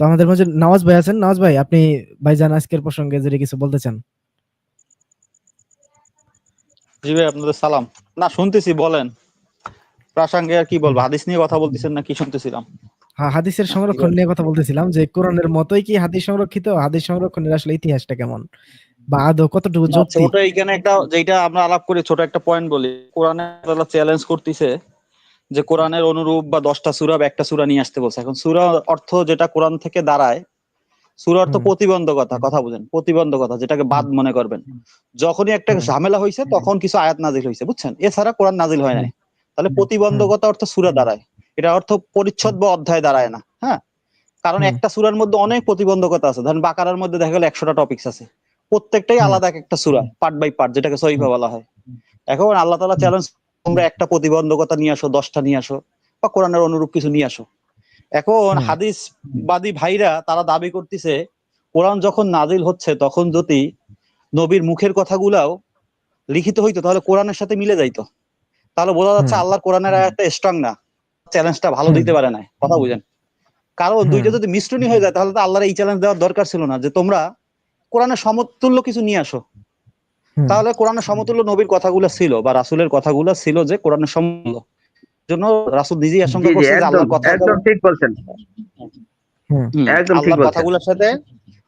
তো আমাদের মাঝে নওয়াজ ভাই আছেন। নওয়াজ ভাই আপনি ভাইজান আজকের প্রসঙ্গে যদি কিছু বলতে চান। জি ভাই আপনাদের সালাম। না শুনতেছি বলেন। প্রাসঙ্গে আর কি বলব? হাদিস নিয়ে কথা বলতেছেন না কি শুনতেছিলাম? হ্যাঁ হাদিসের সংরক্ষণ নিয়ে কথা বলতেছিলাম যে কোরআনের মতোই কি হাদিস সংরক্ষিত? হাদিস সংরক্ষণের আসলে ইতিহাসটা কেমন? বা আদৌ কতটুকু যৌক্তিক ছোট এইখানে একটা যেটা আমরা আলাপ করি ছোট একটা পয়েন্ট বলি। কোরআনে আল্লাহ চ্যালেঞ্জ করতেছে যে কোরআনের অনুরূপ বা দশটা সুরা বা একটা সুরা নিয়ে আসতে বলছে। এখন সুরা অর্থ যেটা কোরআন থেকে দাঁড়ায় সুরা অর্থ প্রতিবন্ধকতা কথা বুঝেন প্রতিবন্ধকতা যেটাকে বাদ মনে করবেন। যখনই একটা ঝামেলা হয়েছে তখন কিছু আয়াত নাজিল হয়েছে বুঝছেন? এছাড়া কোরআন নাজিল হয় নাই। তাহলে প্রতিবন্ধকতা অর্থ সুরা দাঁড়ায়। এটা অর্থ পরিচ্ছদ বা অধ্যায় দাঁড়ায় না হ্যাঁ? কারণ একটা সুরার মধ্যে অনেক প্রতিবন্ধকতা আছে। ধরেন বাকারার মধ্যে দেখা গেল একশোটা টপিকস আছে। প্রত্যেকটাই আলাদা একটা সুরা পার্ট বাই পার্ট যেটাকে সহিফা বলা হয়। এখন আল্লাহ তালা চ্যালেঞ্জ তোমরা একটা প্রতিবন্ধকতা নিয়ে আসো দশটা নিয়ে আসো বা কোরআনের অনুরূপ কিছু নিয়ে আসো। এখন। হাদিস বাদী ভাইরা তারা দাবি করতেছে কোরআন যখন নাজিল হচ্ছে তখন যদি নবীর মুখের কথাগুলাও লিখিত হইতো তাহলে কোরআনের সাথে মিলে যাইতো। তাহলে বোঝা যাচ্ছে। আল্লাহর কোরআনের আয়াতটা স্ট্রং না। চ্যালেঞ্জটা ভালো দিতে পারে না কথা বুঝেন। কারণ দুইটা যদি মিশ্রণী হয়ে যায় তাহলে তো আল্লাহর এই চ্যালেঞ্জ দেওয়ার দরকার ছিল না যে তোমরা কোরআনের সমতুল্য কিছু নিয়ে আসো। তাহলে কোরআনের সমতুল্য নবীর কথাগুলো ছিল বা রাসূলের কথাগুলো ছিল যে কোরআনের সমতুল্য। জন্য রাসুল নিজেই আশঙ্কা করছে যে আল্লাহর কথা একদম ঠিক বলছেন। একদম ঠিক বলছেন। কথাগুলোর সাথে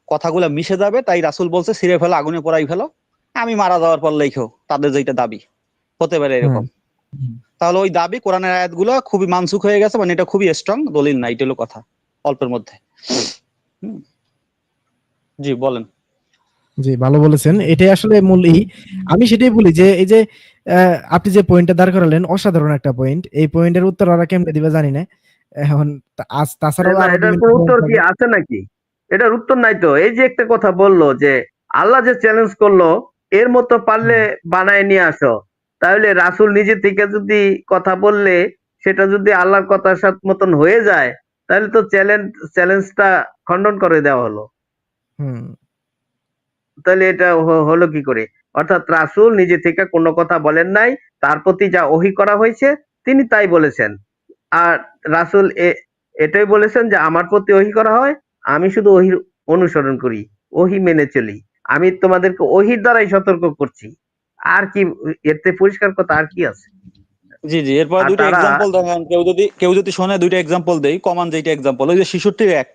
কথাগুলো মিশে যাবে তাই রাসূল বলছে ছিঁড়ে ফেলো আগুনে পোড়াই ফেলো আমি মারা যাওয়ার পর লেখো তাদের যেটা দাবি। হতে পারে এরকম। তাহলে ওই দাবি কোরআনের আয়াতগুলো খুবই মানসুখ হয়ে গেছে মানে এটা খুবই স্ট্রং দলিল না এটা হলো কথা অল্পের মধ্যে। হুম। জি বলেন। জি ভালো বলেছেন। এটাই আসলে মূল ই। আমি সেটাই বলি যে এই যে আপনি যে পয়েন্টটা দাঁড় করালেন অসাধারণ একটা পয়েন্ট এই পয়েন্টের উত্তর ওরা কেমনে দিবে জানি না। এখন আজ তাছাড়াও আরও এটার উত্তর কি আছে। আছে নাকি? এটার উত্তর নাই তো। এই যে একটা কথা বলল যে আল্লাহ যে চ্যালেঞ্জ করল এর মতো পারলে বানায় নিয়ে আসো। তাহলে রাসূল নিজে থেকে যদি কথা বললে সেটা যদি আল্লাহর কথার সাথে মতন হয়ে যায় তাহলে তো চ্যালেঞ্জ চ্যালেঞ্জটা খণ্ডন করে দেওয়া হলো। হুম। তাহলে এটা হলো কি করে? অর্থাৎ রাসূল নিজে থেকে কোনো কথা বলেন নাই তার প্রতি যা ওহি করা হয়েছে তিনি তাই বলেছেন। আর রাসূল এটাই বলেছেন যে আমার প্রতি ওহি করা হয় আমি শুধু ওহির অনুসরণ করি ওহি মেনে চলি। আমি তোমাদেরকে ওহির দ্বারাই সতর্ক করছি। আর কি এতে পরিষ্কার কথা আর কি আছে? জি জি এরপর দুইটা এক্সাম্পল দেখেন। কেউ যদি কেউ যদি শোনে দুইটা এক্সাম্পল দেই। কমন যেটা এক্সাম্পল ওই যে শিশুটির এক।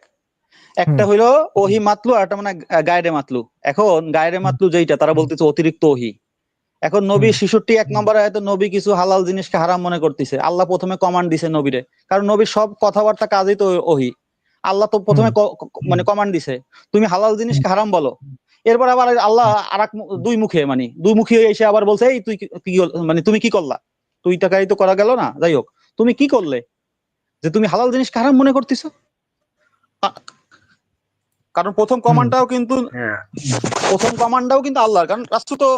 একটা। হইল ওহি মাতলু আর একটা মানে গাইডে মাতলু। এখন গাইডে মাতলু যেইটা তারা বলতেছে অতিরিক্ত ওহি। এখন নবী শিশুটি এক নম্বর হয়তো নবী কিছু হালাল জিনিসকে হারাম মনে করতেছে। আল্লাহ প্রথমে কমান্ড দিছে নবীরে। কারণ নবীর সব কথাবার্তা কাজই তো ওহি। আল্লাহ তো প্রথমে মানে কমান্ড দিছে তুমি হালাল জিনিসকে হারাম বলো। এরপর আবার আল্লাহ আর দুই মুখে মানে দুই মুখে এসে আবার বলছে এই তুই কি- মানে তুমি কি করলা? তুই টাকাই তো করা গেল না? যাই হোক তুমি কি করলে? যে তুমি হালাল জিনিসকে হারাম মনে করতেছো? কারণ প্রথম কমান্ডটাও কিন্তু হ্যাঁ। প্রথম কমান্ডটাও কিন্তু আল্লাহর। কারণ রাষ্ট্র তো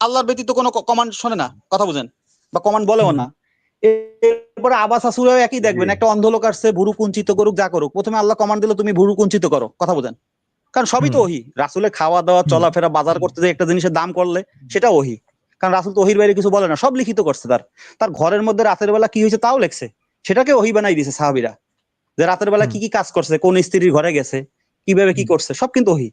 আল্লাহর ব্যতীত কোনো কমান্ড শোনে না কথা বুঝেন বা কমান্ড বলেও না। এরপরে আবাস আসুরাও একই দেখবেন একটা অন্ধ লোক আসছে ভুরু কুঞ্চিত করুক যা করুক প্রথমে আল্লাহ কমান্ড দিল তুমি ভুরু কুঞ্চিত করো কথা বুঝেন। কারণ সবই তো। ওহি রাসুলের খাওয়া দাওয়া চলাফেরা বাজার করতে যে একটা জিনিসের দাম করলে সেটা ওহি। কারণ রাসুল তো ওহির বাইরে কিছু বলে না সব লিখিত করছে তার। তার ঘরের মধ্যে রাতের বেলা কি হয়েছে তাও লেখছে। সেটাকে ওহি বানাই দিয়েছে সাহাবিরা। যে রাতের বেলা কি কি কাজ করছে কোন স্ত্রীর ঘরে গেছে কীভাবে কি করছে সব কিন্তু ওহি।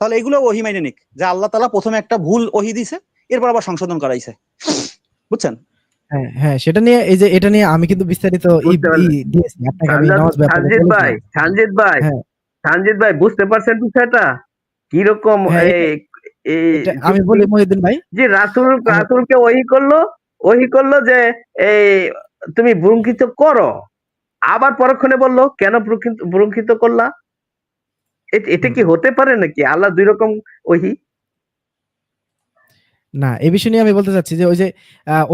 তাহলে এগুলো ওহি মাইনে নিক যে আল্লাহ তালা প্রথমে একটা ভুল ওহি দিছে এরপর আবার সংশোধন করাইছে। বুঝছেন? হ্যাঁ হ্যাঁ সেটা নিয়ে এই যে এটা নিয়ে আমি কিন্তু বিস্তারিত দিয়েছি আপনাকে আমি নওয়াজ ভাই সানজিদ ভাই সানজিদ ভাই হ্যাঁ। সানজিদ ভাই বুঝতে পারছেন বিষয়টা? কীরকম হ্যাঁ, আমি বলি মহিউদ্দিন ভাই। যে রাসুল রাসুলকে ওহি করল ওহি করল যে এই তুমি ব্রঙ্কিত করো। আবার পরক্ষণে বলল কেন ব্রঙ্কিত- ব্রঙ্কিত করলা? এটা কি হতে পারে নাকি? আল্লাহ দুই রকম ওহি? না এই বিষয় নিয়ে আমি বলতে চাচ্ছি যে ওই যে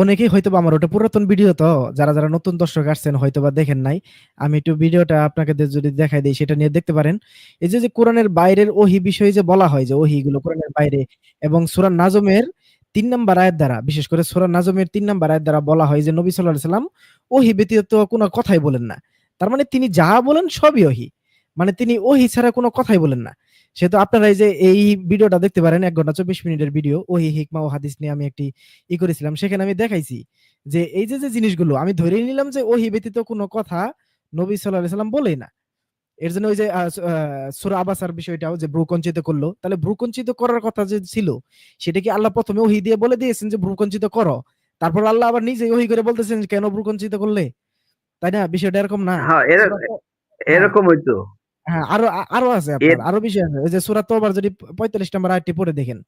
অনেকেই হয়তো আমার ওটা পুরাতন ভিডিও তো যারা যারা নতুন দর্শক আসছেন হয়তো বা দেখেন নাই। আমি একটু ভিডিওটা আপনাকে যদি দেখাই দিই সেটা নিয়ে দেখতে পারেন। এই যে যে কোরআনের বাইরের ওহি বিষয়ে যে বলা হয় যে ওহি গুলো কোরআনের বাইরে এবং সূরা নাজমের তিন নাম্বার আয়াত দ্বারা বিশেষ করে সূরা নাজমের তিন নাম্বার আয়াত দ্বারা বলা হয় যে নবী আলাইহি সাল্লাম ওহি ব্যতীত কোনো কথাই বলেন না। তার মানে তিনি যা বলেন সবই ওহি। মানে তিনি ওহি ছাড়া কোনো কথাই বলেন না। সেহেতু আপনারা এই যে এই ভিডিওটা দেখতে পারেন এক ঘণ্টা চব্বিশ মিনিটের ভিডিও ওহি হিকমা ও হাদিস নিয়ে আমি একটি ই করেছিলাম। সেখানে আমি দেখাইছি যে এই যে যে জিনিসগুলো আমি ধরে নিলাম যে ওহি ব্যতীত কোনো কথা নবী সাল্লাহ সাল্লাম বলেই না। এর জন্য ওই যে সুরা আবাসার বিষয়টাও যে ভ্রুকঞ্চিত করল তাহলে ভ্রুকঞ্চিত করার কথা যে ছিল সেটা কি আল্লাহ প্রথমে ওহি দিয়ে বলে দিয়েছেন যে ভ্রুকঞ্চিত করো? তারপর আল্লাহ আবার নিজে ওহি করে বলতেছেন কেন ভ্রুকঞ্চিত করলে? তাই না? বিষয়টা এরকম না। হ্যাঁ এরকম এরকম হইতো হ্যাঁ আরও আরও আছে আপনার আরও বিষয় আছে। ওই যে সুরাত তোবার যদি পঁয়তাল্লিশ নম্বর আয়টি পড়ে দেখেন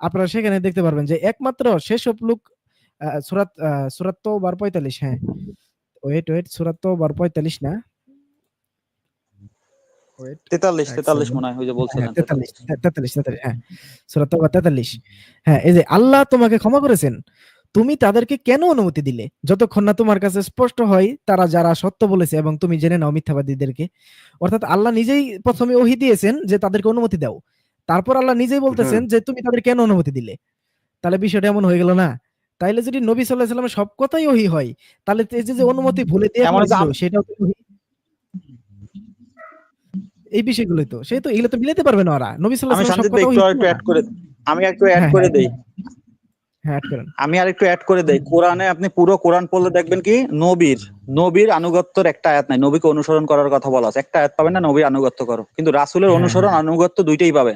আপনারা সেখানে দেখতে পারবেন যে একমাত্র সেসব লোক আহ, সুরাত তোবার পঁয়তাল্লিশ হ্যাঁ। ওয়েট ওয়েট সুরাত তোবার পঁয়তাল্লিশ না? ওয়েট তেতাল্লিশ এক তেতাল্লিশ second। মনে হয় ওই যে বলছিলেন তোবার তেতাল্লিশ হ্যাঁ এই যে আল্লাহ তোমাকে ক্ষমা করেছেন তুমি তাদেরকে কেন অনুমতি দিলে? যতক্ষণ না তোমার কাছে স্পষ্ট হয় তারা যারা সত্য বলেছে এবং তুমি জেনে নাও মিথ্যাবাদীদেরকে। অর্থাৎ আল্লাহ নিজেই প্রথমে ওহি দিয়েছেন যে তাদেরকে অনুমতি দাও। তারপর আল্লাহ নিজেই বলতেছেন যে তুমি তাদের কেন অনুমতি দিলে? তাহলে বিষয়টা এমন হয়ে গেল না? তাইলে যদি নবী সাল্লাহ সাল্লামের সব কথাই ওহি হয় তাহলে এই যে যে অনুমতি ভুলে দিয়ে সেটাও তো এই বিষয়গুলোই তো। সেই তো এগুলো তো মিলাতে পারবে না ওরা। নবী সাল্লাহ আমি একটু অ্যাড করে আমি একটু অ্যাড হ্যাঁ, করে দেই। হ্যাঁ। আমি আর একটু অ্যাড করে দেই। কোরআনে আপনি পুরো কোরআন পড়লে দেখবেন কি? নবীর নবীর আনুগত্যের একটা আয়াত নাই। নবীকে অনুসরণ করার কথা বলা আছে। একটা আয়াত পাবেন না? নবীর আনুগত্য করো। কিন্তু রাসূলের হ্যাঁ, অনুসরণ আনুগত্য দুইটাই পাবে।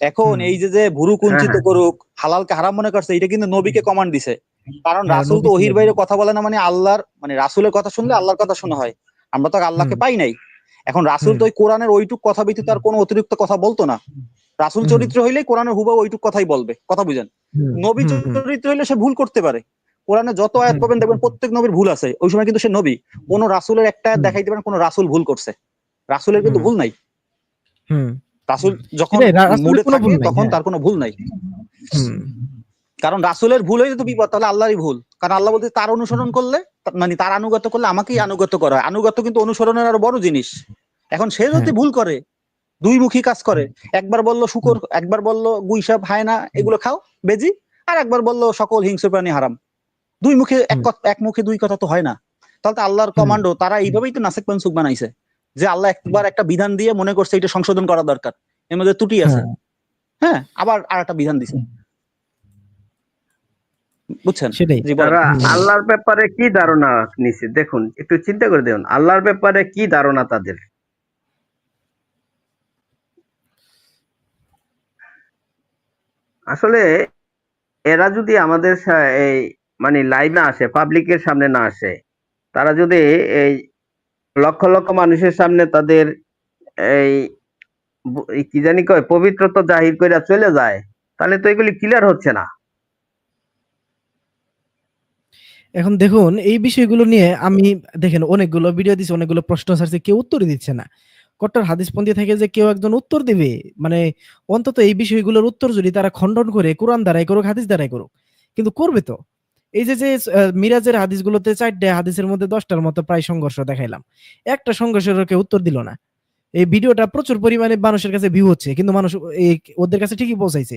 এখন এই যে যে ভুরু কুঞ্চিত হ্যাঁ, করুক হালালকে হারাম মনে করছে এটা কিন্তু নবীকে কমান্ড দিছে। কারণ হ্যাঁ, রাসূল তো ওহির বাইরে কথা বলে না মানে আল্লাহর মানে রাসূলের কথা শুনলে আল্লাহর কথা শোনা হয়। আমরা তো আল্লাহকে পাই নাই। এখন রাসূল তো ওই কোরআনের ওইটুক কথা ব্যতীত আর কোনো অতিরিক্ত কথা বলতো না। রাসূল। চরিত্র হইলে কোরআনের হুবা ওইটুক কথাই বলবে। কথা বুঝেন? নবী চরিত্র হইলে সে ভুল করতে পারে। কোরআনে যত আয়াত পাবেন দেখবেন প্রত্যেক নবীর ভুল আছে। ওই সময় কিন্তু সে নবী। কোন রাসুলের একটা। দেখাইতে পারেন কোন রাসুল ভুল করছে। রাসূলের কিন্তু ভুল নাই। রাসূল যখন মুডে থাকে তখন হ্যাঁ। তার কোনো ভুল নাই। কারণ রাসূলের ভুল হইলে তো বিপদ তাহলে আল্লাহরই ভুল। কারণ আল্লাহ বলতে তার অনুসরণ করলে মানে তার আনুগত্য করলে আমাকেই আনুগত্য করা হয়। আনুগত্য কিন্তু অনুসরণের আরও বড় জিনিস। এখন সে যদি হ্যাঁ। ভুল করে দুই মুখী কাজ করে। একবার বলল শুকর একবার বলল গুইসাপ হায়না এগুলো খাও বেজি আর একবার বলল সকল হিংস্র প্রাণী হারাম। দুই মুখে এক এক মুখে দুই কথা তো হয় না। তাহলে তো আল্লাহর কমান্ডো তারা এইভাবেই তো নাসেক পানসুক বানাইছে যে আল্লাহ একবার একটা বিধান দিয়ে মনে করছে এটা সংশোধন করা দরকার এর মধ্যে ত্রুটি আছে। হ্যাঁ। হ্যাঁ আবার আর একটা বিধান দিছে। বুঝছেন? সেটাই। তারা আল্লাহর ব্যাপারে কি ধারণা নিছে? দেখুন একটু চিন্তা করে দেখুন আল্লাহর ব্যাপারে কি ধারণা তাদের? আসলে এরা যদি আমাদের এই মানে লাইভ না আসে পাবলিকের সামনে না আসে, তারা যদি এই লক্ষ লক্ষ মানুষের সামনে তাদের এই কি জানি কয়, পবিত্রতা জাহির করে চলে যায়, তাহলে তো এগুলি ক্লিয়ার হচ্ছে না। এখন দেখুন, এই বিষয়গুলো নিয়ে আমি দেখেন, অনেকগুলো ভিডিও দিচ্ছে অনেকগুলো প্রশ্ন ছাড়ছে, কেউ উত্তর দিচ্ছে না। কট্টর হাদিসপন্থী থেকে যে কেউ একজন উত্তর দিবে মানে অন্তত এই বিষয়গুলোর উত্তর যদি তারা খণ্ডন করে, কোরআন দ্বারাই করুক, হাদিস দ্বারাই করুক, কিন্তু করবে তো? এই যে যে মিরাজের হাদিসগুলোতে চারটে হাদিসের মধ্যে দশটার মতো প্রায় সংঘর্ষ দেখাইলাম। একটা সংঘর্ষের কেউ উত্তর দিল না। এই ভিডিওটা প্রচুর পরিমাণে মানুষের কাছে ভিউ হচ্ছে, কিন্তু মানুষ এই ওদের কাছে ঠিকই পৌঁছাইছে।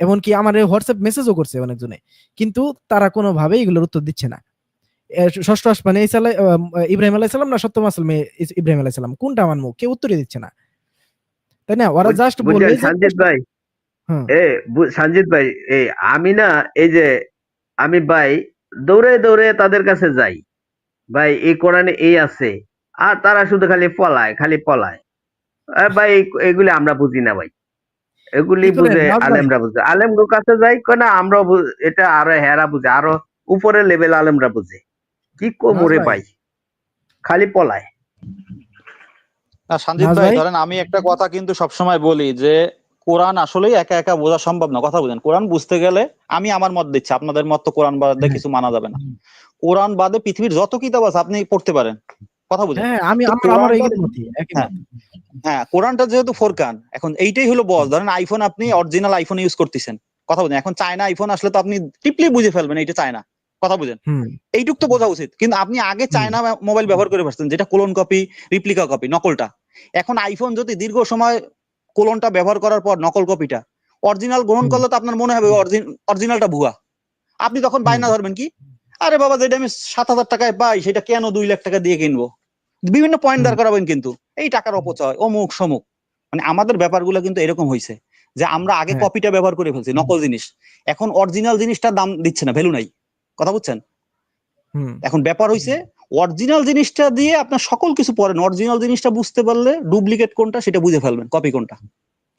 এমনকি আমার হোয়াটসঅ্যাপ মেসেজও করছে অনেকজনে। কিন্তু তারা কোনোভাবে এগুলোর উত্তর দিচ্ছে না। ষষ্ঠ আসমানে ইব্রাহিম আলাইসালাম না সপ্তম আসলামে ইব্রাহিম আলাইসালাম কোনটা আমার মুখ? কেউ উত্তরই দিচ্ছে না। তাই না? ওরা জাস্ট যে- সঞ্জিত ভাই এ সঞ্জিত ভাই এই আমি না এই যে আমি ভাই দৌড়ে দৌড়ে তাদের কাছে যাই। ভাই এই কোরআনে এই আছে। আর তারা শুধু খালি পলায় খালি পলায়। ভাই এগুলি আমরা বুঝি না ভাই। এগুলি বুঝে আলেমরা বুঝে। আলেমগুলোর কাছে যাই না আমরা এটা আরও হেরা বুঝে আরও উপরের লেভেল আলেমরা বুঝে। কি ভাই। ভাই খালি পলায় আর সঞ্জিত ভাই? ধরেন আমি একটা কথা কিন্তু সবসময় বলি যে কোরআন আসলেই একা একা বোঝা সম্ভব না কথা বুঝেন কোরআন বুঝতে গেলে আমি আমার মত দিচ্ছি আপনাদের মত তো কোরআন বাদে হ্যাঁ। কিছু মানা যাবে না কোরআন বাদে পৃথিবীর যত কিতাব আছে আপনি পড়তে পারেন কথা বুঝেন হ্যাঁ আমি আমার আমার এই মতই একই হ্যাঁ। মত। হ্যাঁ কোরআনটা যেহেতু ফোরকান এখন এইটাই হলো বস ধরেন আইফোন আপনি অরিজিনাল আইফোন ইউজ করতেছেন কথা বুঝেন এখন চায়না আইফোন আসলে তো আপনি টিপলি বুঝে ফেলবেন এইটা চায়না কথা বুঝেন। এইটুক তো বোঝা উচিত। কিন্তু আপনি আগে চায়না মোবাইল ব্যবহার করে পারছেন যেটা কোলন কপি রিপ্লিকা কপি নকলটা। এখন আইফোন যদি দীর্ঘ সময় কোলনটা ব্যবহার করার পর নকল কপিটা অরিজিনাল গ্রহণ করলে তো আপনার মনে হবে অরিজিনালটা ভুয়া। আপনি তখন বায়না ধরবেন কি? আরে বাবা যেটা আমি সাত হাজার টাকায় পাই সেটা কেন দুই লাখ টাকা দিয়ে কিনবো? বিভিন্ন পয়েন্ট। দাঁড় করাবেন কিন্তু। এই টাকার অপচয় অমুক সমুক। মানে আমাদের ব্যাপারগুলো কিন্তু এরকম হয়েছে যে আমরা আগে হ্যাঁ। কপিটা ব্যবহার করে ফেলছি নকল জিনিস। এখন অরিজিনাল জিনিসটার দাম দিচ্ছে না ভ্যালু নাই। কথা বুঝছেন? এখন ব্যাপার হইছে অরিজিনাল জিনিসটা দিয়ে আপনার সকল কিছু পড়েন। অরিজিনাল জিনিসটা বুঝতে পারলে ডুপ্লিকেট কোনটা সেটা বুঝে ফেলবেন কপি কোনটা।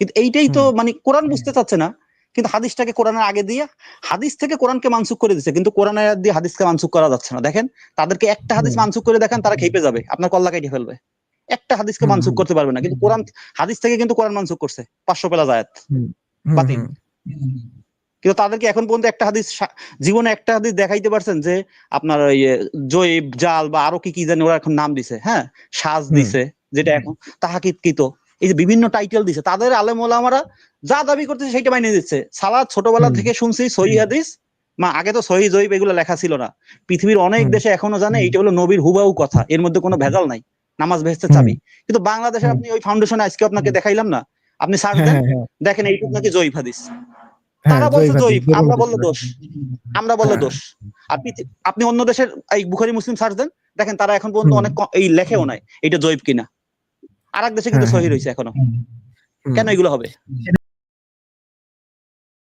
কিন্তু এইটাই তো মানে কোরআন বুঝতে চাচ্ছে না কিন্তু হাদিসটাকে কোরআনের আগে দিয়ে হাদিস থেকে কোরআনকে মানসুক করে দিচ্ছে কিন্তু কোরআনের দিয়ে হাদিসকে মানসুক করা যাচ্ছে না। দেখেন তাদেরকে একটা হাদিস। মানসুক করে দেখেন তারা খেপে যাবে আপনার কল্লা কেটে ফেলবে। একটা হাদিসকে মানসুক করতে পারবে না কিন্তু কোরআন হাদিস থেকে কিন্তু কোরআন মানসুক করছে পাঁচশো পেলা জায়াত বাতিল। কিন্তু তাদেরকে এখন পর্যন্ত একটা হাদিস জীবনে একটা হাদিস দেখাইতে পারছেন যে আপনার ওই এ, জয়ীব জাল বা আরও কি কি জানি ওরা এখন নাম দিছে হ্যাঁ? সাজ দিছে যেটা এখন তাহাকিত এই যে বিভিন্ন টাইটেল দিছে তাদের আলেম ওলামারা যা দাবি করতেছে সেইটা মাইনে দিচ্ছে সালাদ ছোটবেলা থেকে শুনছি সহি হাদিস মা আগে তো সহি জয়ীব এগুলো লেখা ছিল না। পৃথিবীর অনেক দেশে এখনও জানে এইটা হলো নবীর হুবাহু কথা এর মধ্যে কোনো ভেজাল নাই নামাজ ভেস্তে চাবি। কিন্তু বাংলাদেশে আপনি ওই ফাউন্ডেশনে আজকে আপনাকে দেখাইলাম না আপনি সার্চ হ্যাঁ, দেন হ্যাঁ, দেখেন এইটুক নাকি জয়ীব হাদিস। তারা বলছে জয়ীব আমরা বলল দোষ আমরা বললে হ্যাঁ। দোষ। আপনি আপনি অন্য দেশের এই বুখারি মুসলিম সার্চ দেন দেখেন তারা এখন পর্যন্ত অনেক এই লেখেও নাই এটা জৈব কিনা। আর এক দেশে কিন্তু হ্যাঁ, সহি হ্যাঁ। রয়েছে এখনও। কেন এগুলো হবে?